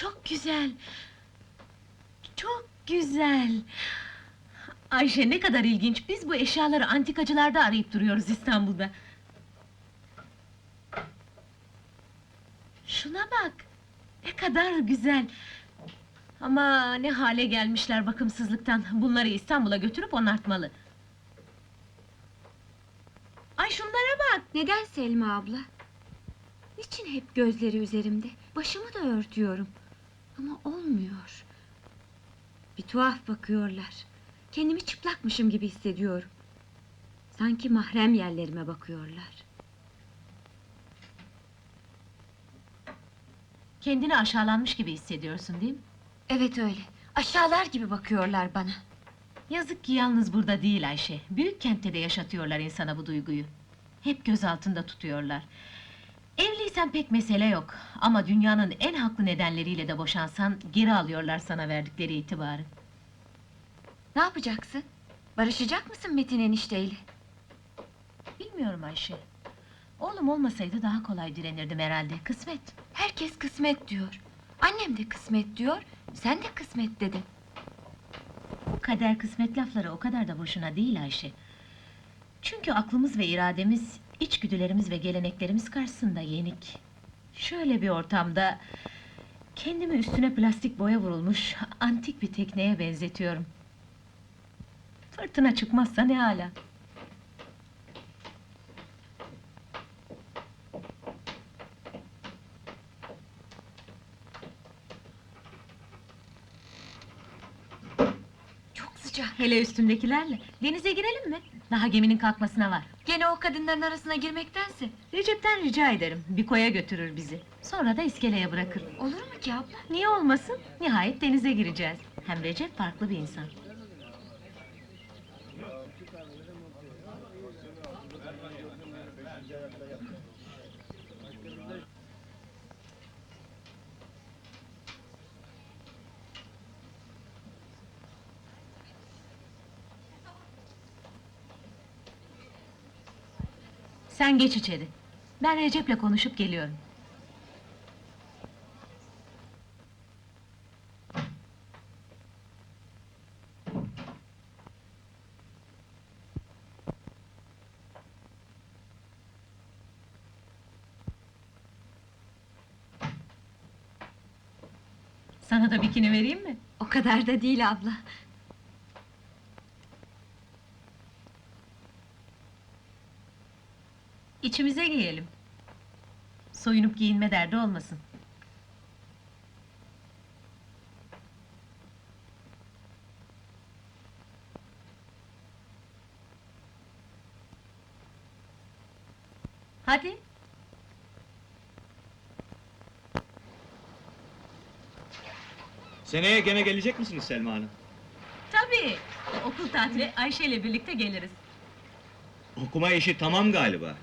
Çok güzel. Çok güzel. Ayşe ne kadar ilginç. Biz bu eşyaları antikacılarda arayıp duruyoruz İstanbul'da. Şuna bak. Ne kadar güzel. Ama ne hale gelmişler bakımsızlıktan. Bunları İstanbul'a götürüp onartmalı. Ay şunlara bak. Neden Selma abla? Niçin hep gözleri üzerimde? Başımı da örtüyorum. Ama olmuyor. Bir tuhaf bakıyorlar. Kendimi çıplakmışım gibi hissediyorum. Sanki mahrem yerlerime bakıyorlar. Kendini aşağılanmış gibi hissediyorsun değil mi? Evet öyle. Aşağılar gibi bakıyorlar bana. Yazık ki yalnız burada değil Ayşe. Büyük kentte de yaşatıyorlar insana bu duyguyu. Hep göz altında tutuyorlar. Evliysen pek mesele yok. Ama dünyanın en haklı nedenleriyle de boşansan... ...geri alıyorlar sana verdikleri itibarı. Ne yapacaksın? Barışacak mısın Metin enişteyle? Bilmiyorum Ayşe. Oğlum olmasaydı daha kolay direnirdim herhalde. Kısmet. Herkes kısmet diyor. Annem de kısmet diyor. Sen de kısmet dedin. Bu kader kısmet lafları o kadar da boşuna değil Ayşe. Çünkü aklımız ve irademiz, içgüdülerimiz ve geleneklerimiz karşısında yenik. Şöyle bir ortamda... ...kendimi üstüne plastik boya vurulmuş antik bir tekneye benzetiyorum. Fırtına çıkmazsa ne hala. Çok sıcak. Hele üstündekilerle. Denize girelim mi? Daha geminin kalkmasına var. Gene o kadınların arasına girmektense. Recep'ten rica ederim. Bir koya götürür bizi. Sonra da iskeleye bırakır. Olur mu ki abla? Niye olmasın? Nihayet denize gireceğiz. Hem Recep farklı bir insan. Sen geç içeri. Ben Recep'le konuşup geliyorum. Sana da bikini vereyim mi? O kadar da değil abla. İçimize giyelim. Soyunup giyinme derdi olmasın. Hadi. Seneye gene gelecek misiniz Selma Hanım? Tabii. Okul tatili Ayşe ile birlikte geliriz. Okuma işi tamam galiba.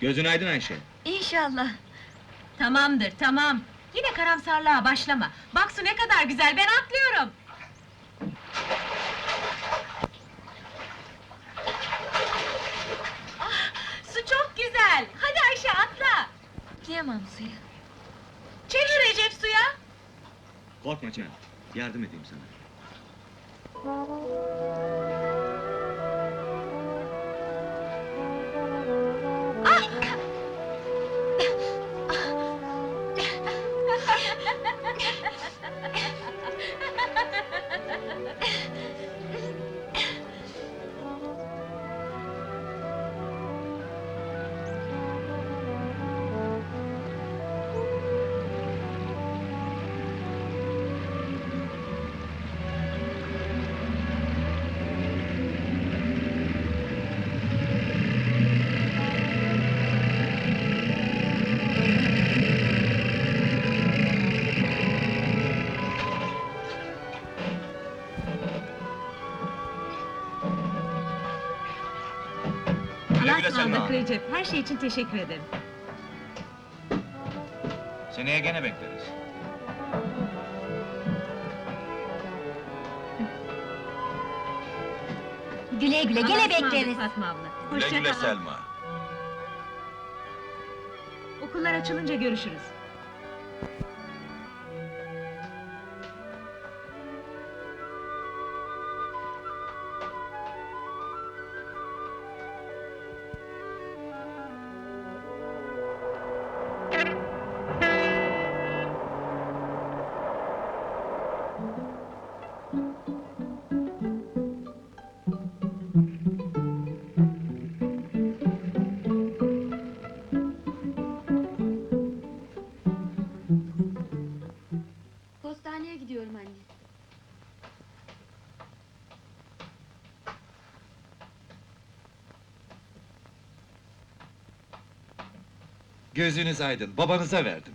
Gözün aydın Ayşe. İnşallah. Tamamdır, tamam. Yine karamsarlığa başlama. Bak su ne kadar güzel, ben atlıyorum. Ah, su çok güzel. Hadi Ayşe atla. Diyemem suya. Çevir Recep suya. Korkma Can. Yardım edeyim sana. Güle Selma. ısmarladık Recep. Her şey için teşekkür ederim. Seneye gene bekleriz. Güle güle Allah'a gene ısmarladık bekleriz. Fatma abla. Güle Hoşça güle. Selma. Okullar açılınca görüşürüz. Gözünüz aydın, babanıza verdim.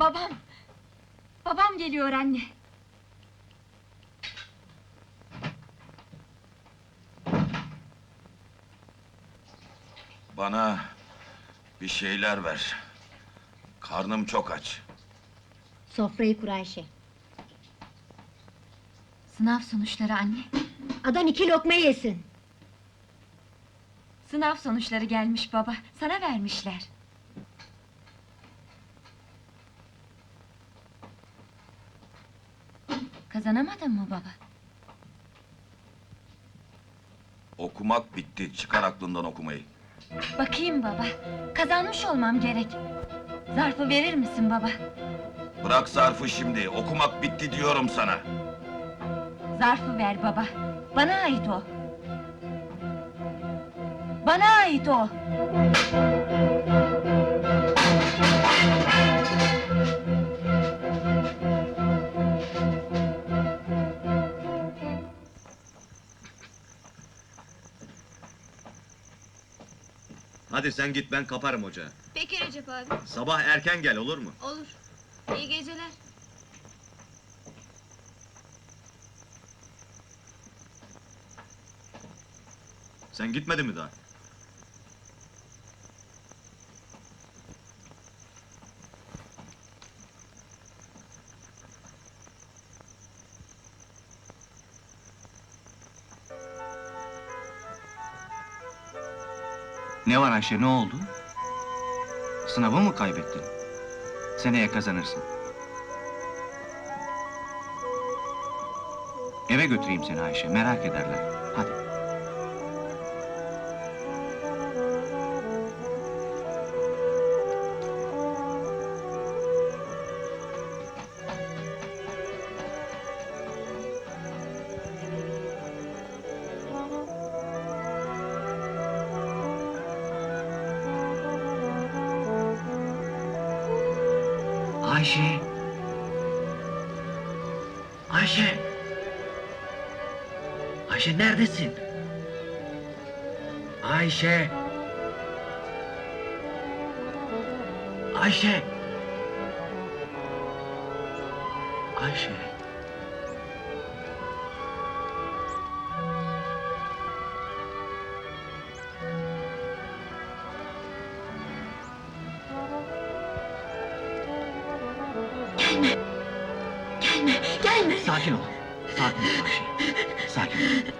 Babam! Babam geliyor anne. Bana bir şeyler ver. Karnım çok aç. Sofrayı kur Ayşe. Sınav sonuçları anne. Adam iki lokma yesin. Sınav sonuçları gelmiş baba. Sana vermişler. Kazanamadın mı baba? Okumak bitti. Çıkar aklından okumayı. Bakayım baba. Kazanmış olmam gerek. Zarfı verir misin baba? Bırak zarfı şimdi. Okumak bitti diyorum sana. Zarfı ver baba. Bana ait o. Bana ait o. Hadi sen git ben kaparım ocağı. Peki Recep abi, Sabah erken gel olur mu? olur. İyi geceler. Sen gitmedin mi daha? Ne var Ayşe, ne oldu? Sınavı mı kaybettin? Seneye kazanırsın. Eve götüreyim seni Ayşe, merak ederler. Hadi. Ayşe! Ayşe! Ayşe neredesin? Ayşe! Ayşe! Ayşe! second.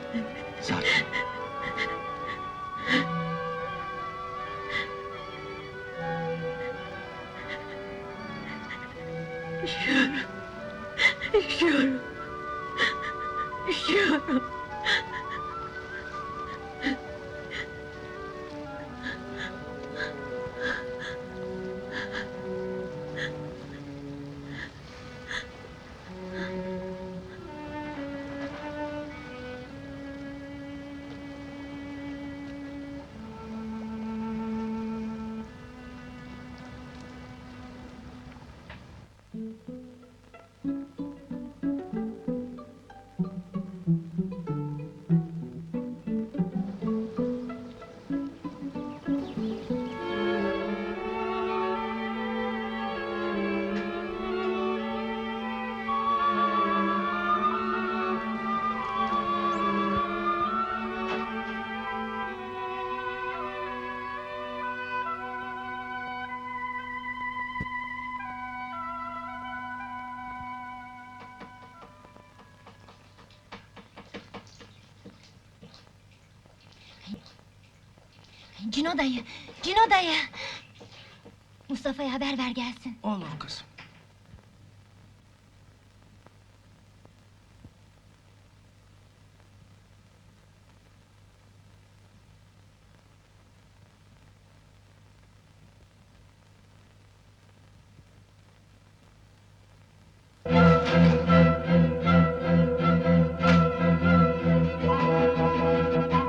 Cino dayı, Cino dayı! Mustafa'ya haber ver gelsin. Olur kızım.